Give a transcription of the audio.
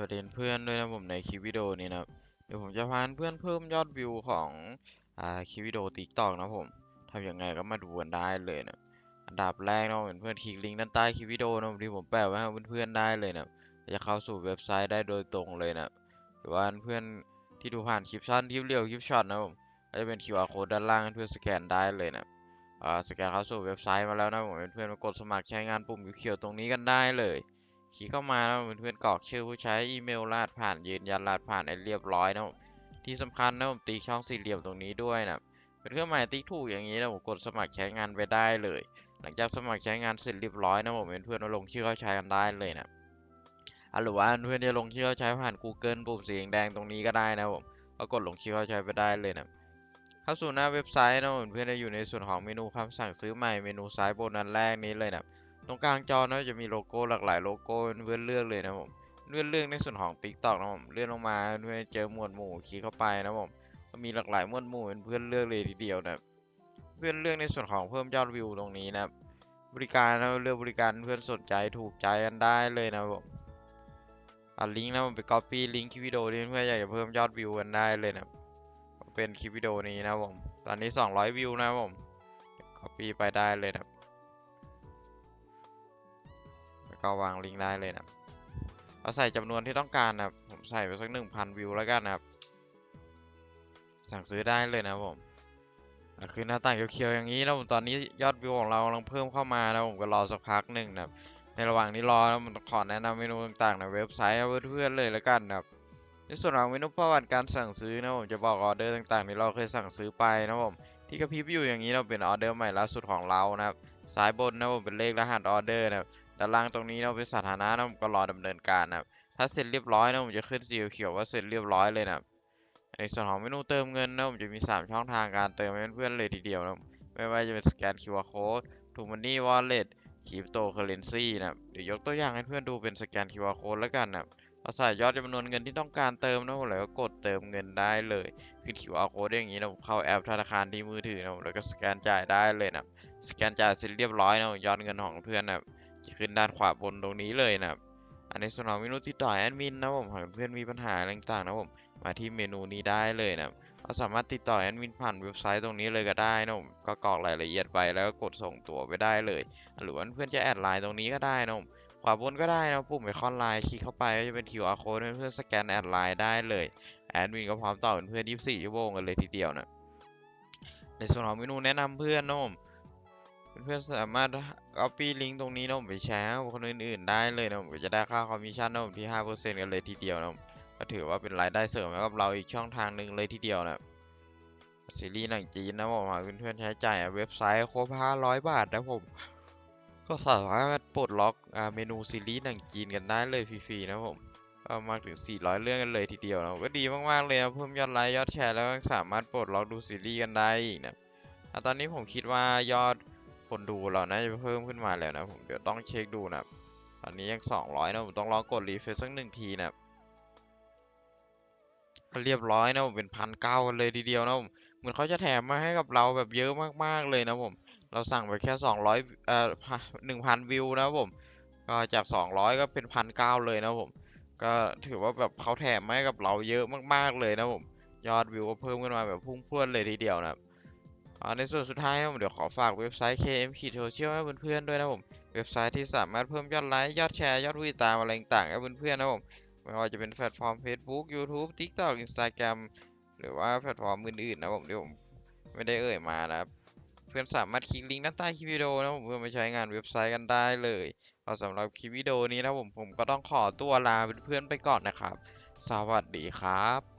วัสดีเพื่อนด้วยนะผมในคลิปวิดีโอนี้นะเดี๋ยวผมจะพาเพื่อนเพิ่มยอดวิวของอ่าคลิปวิดีโอติ๊กตอกนะผมทำยังไงก็มาดูกันได้เลยนะอันดับแรกนะผมเพื่อนคลิกลิงก์ด้านใต้คลิปวิดีโอนะผมที่ผมแปะไว้ให้เพื่อนๆได้เลยนะจะเข้าสู่เว็บไซต์ได้โดยตรงเลยนะหรือว่าเพื่อนที่ดูผ่านคลิปสั้นคลิปเรียวคลิปช็อตนะผมก็จะเป็น QR code ด้านล่างเพื่อนสแกนได้เลยนะสแกนเข้าสู่เว็บไซต์มาแล้วนะผมเพื่อนๆมากดสมัครใช้งานปุ่มเขียวๆตรงนี้กันได้เลย คลิกเข้ามาแล้วเพื่อนๆกรอกชื่อผู้ใช้อีเมลรหัสผ่านยืนยันรหัสผ่านให้เรียบร้อยนะผมที่สำคัญนะผมติ๊กช่องสี่เหลี่ยมตรงนี้ด้วยนะเป็นเครื่องหมายติ๊กถูกอย่างนี้นะผมกดสมัครใช้งานไปได้เลย หลังจากสมัครใช้งานเสร็จเรียบร้อยนะผมเพื่อนๆมาลงชื่อเข้าใช้กันได้เลยนะอะหรือว่าเพื่อนจะลงชื่อเข้าใช้ผ่าน Google ปุ่มสีแดงตรงนี้ก็ได้นะผมก็กดลงชื่อเข้าใช้ไปได้เลยนะเข้าสู่หน้าเว็บไซต์นะเพื่อนๆจะอยู่ในส่วนของเมนูคำสั่งซื้อใหม่เมนูซ้ายบนอันแรกนี้เลยนะ ตรงกลางจอนะจะมีโลโก้หลากหลายโลโก้เพื่อนเลือกเลยนะผมเลื่อนเลือกในส่วนของ TikTok นะผมเลื่อนลงมาเพื่อนเจอหมวดหมู่คลิกเข้าไปนะผมก็มีหลากหลายหมวดหมู่เป็นเพื่อนเลือกเลยทีเดียวนะเพื่อนเลือกในส่วนของเพิ่มยอดวิวตรงนี้นะบริการนะเลือกบริการเพื่อนสนใจถูกใจกันได้เลยนะผมอะลิงก์นะผมไป copy ลิงก์คลิปวิดีโอที่เพื่อนอยากจะเพิ่มยอดวิวกันได้เลยนะเป็นคลิปวิดีโอนี้นะผมตอนนี้ 200 วิวนะผม copy ไปได้เลยนะ ก็วางลิงก์ได้เลยนะเราใส่จำนวนที่ต้องการนะครับผมใส่ไปสักหนึ่งพันวิวแล้วกันนะครับ สั่งซื้อได้เลยนะผมคือหน้าต่างเขียวๆอย่างนี้แล้วผมตอนนี้ยอดวิวของเรากำลังเพิ่มเข้ามานะผมก็รอสักพักหนึ่งนะครับในระหว่างนี้รอนะผมขอแนะนำเมนูต่างๆในเว็บไซต์เพื่อนๆเลยแล้วกันนะครับในส่วนของเมนูประวัติการสั่งซื้อนะผมจะบอกออเดอร์ต่างๆที่เราเคยสั่งซื้อไปนะผมที่กระพริบอยู่อย่างนี้เราเป็นออเดอร์ใหม่ล่าสุดของเรานะครับซ้ายบนนะผมเป็นเลขรหัสออเดอร์นะครับ ด้านล่างตรงนี้เราเป็นสถานะนะผมก็รอดำเนินการนะครับถ้าเสร็จเรียบร้อยนะผมจะขึ้นสีเขียวว่าเสร็จเรียบร้อยเลยนะครับในส่วนของเมนูเติมเงินนะผมจะมี 3 ช่องทางการเติมให้เพื่อนๆเลยทีเดียวนะไม่ว่าจะเป็นสแกน QR code ทูมันนี่วอลเล็ตคริปโตเคอเรนซีนะครับเดี๋ยวยกตัวอย่างให้เพื่อนดูเป็นสแกน QR code แล้วกันนะครับเราใส่ยอดจำนวนเงินที่ต้องการเติมนะผมแล้วก็กดเติมเงินได้เลยคือ QR code อย่างนี้นะผมเข้าแอปธนาคารที่มือถือนะแล้วก็สแกนจ่ายได้เลยนะสแกนจ่ายเสร็จเรียบร้อยนะยอดเงินของเพื่อนนะครับ จะขึ้นด้านขวาบนตรงนี้เลยนะครับ อันในส่วนของเมนูติดต่อแอดมินนะผมหากเพื่อนมีปัญหาอะไรต่างๆนะผมมาที่เมนูนี้ได้เลยนะครับเราสามารถติดต่อแอดมินผ่านเว็บไซต์ตรงนี้เลยก็ได้นะผมก็กรอกรายละเอียดไปแล้วก็กดส่งตัวไปได้เลย หรือว่าเพื่อนจะแอดไลน์ตรงนี้ก็ได้นะผมขวาบนก็ได้นะปุ่มไอคอนไลน์คลิกเข้าไปก็จะเป็น QR code เพื่อนสแกนแอดไลน์ได้เลยแอดมินก็พร้อมตอบเพื่อน24ชั่วโมงกันเลยทีเดียวนะในส่วนของเมนูแนะนำเพื่อนนะผม เพื่อนๆสามารถ copy ลิงก์ตรงนี้นะผมไปแชร์ให้คนอื่นๆได้เลยนะผมจะได้ค่าคอมมิชชั่นนะผมที่ 5%กันเลยทีเดียวนะผมก็ถือว่าเป็นรายได้เสริมให้กับเราอีกช่องทางหนึ่งเลยทีเดียวนะซีรีส์หนังจีนนะผมหาเพื่อนๆใช้จ่ายเว็บไซต์ครบ 500 บาทนะผมก็สามารถปลดล็อกเมนูซีรีส์หนังจีนกันได้เลยฟรีๆนะผมก็มากถึง 400 เรื่องกันเลยทีเดียวนะก็ดีมากๆเลยนะเพิ่มยอดไลค์ยอดแชร์แล้วก็สามารถปลดล็อกดูซีรีส์กันได้อีกนะตอนนี้ผมคิดว่ายอด คนดูเราน่าจะเพิ่มขึ้นมาแล้วนะผมเดี๋ยวต้องเช็คดูนะตอนนี้ยัง 200 นะผมต้องลองกดรีเฟรชสักหนึ่งทีนะครับเรียบร้อยนะผมเป็นพันเก้าเลยทีเดียวนะผมเหมือนเขาจะแถมมาให้กับเราแบบเยอะมากๆเลยนะผม เราสั่งไปแค่ 200เอ่อหนึ่งพันวิวนะผมก็จาก 200 ก็เป็นพันเก้าเลยนะผมก็ถือว่าแบบเขาแถมมาให้กับเราเยอะมากๆเลยนะผมยอดวิวก็เพิ่มขึ้นมาแบบพุ่งพรวดเลยทีเดียวนะครับ ในส่วนสุดท้ายผมเดี๋ยวขอฝากเว็บไซต์ KM k t o c i a l ให้เพื่อนๆด้วยนะผม เว็บไซต์ที่สามารถเพิ่มยอดไลค์ ยอดแชร์ ยอดผู้ติดตามอะไรต่างๆให้เพื่อนๆนะผม ไม่ว่าจะเป็นแพลตฟอร์ม Facebook YouTube TikTok Instagram หรือว่าแพลตฟอร์มอื่นๆนะผมที่ผมไม่ได้เอ่ยมานะครับ เพื่อนสามารถคลิกลิงก์ด้านใต้คลิปวิดีโอนะผมเพื่อมาใช้งานเว็บไซต์กันได้เลยก็สำหรับคลิปวิดีโอนี้นะผมผมก็ต้องขอตัวลาเพื่อนๆไปก่อนนะครับ สวัสดีครับ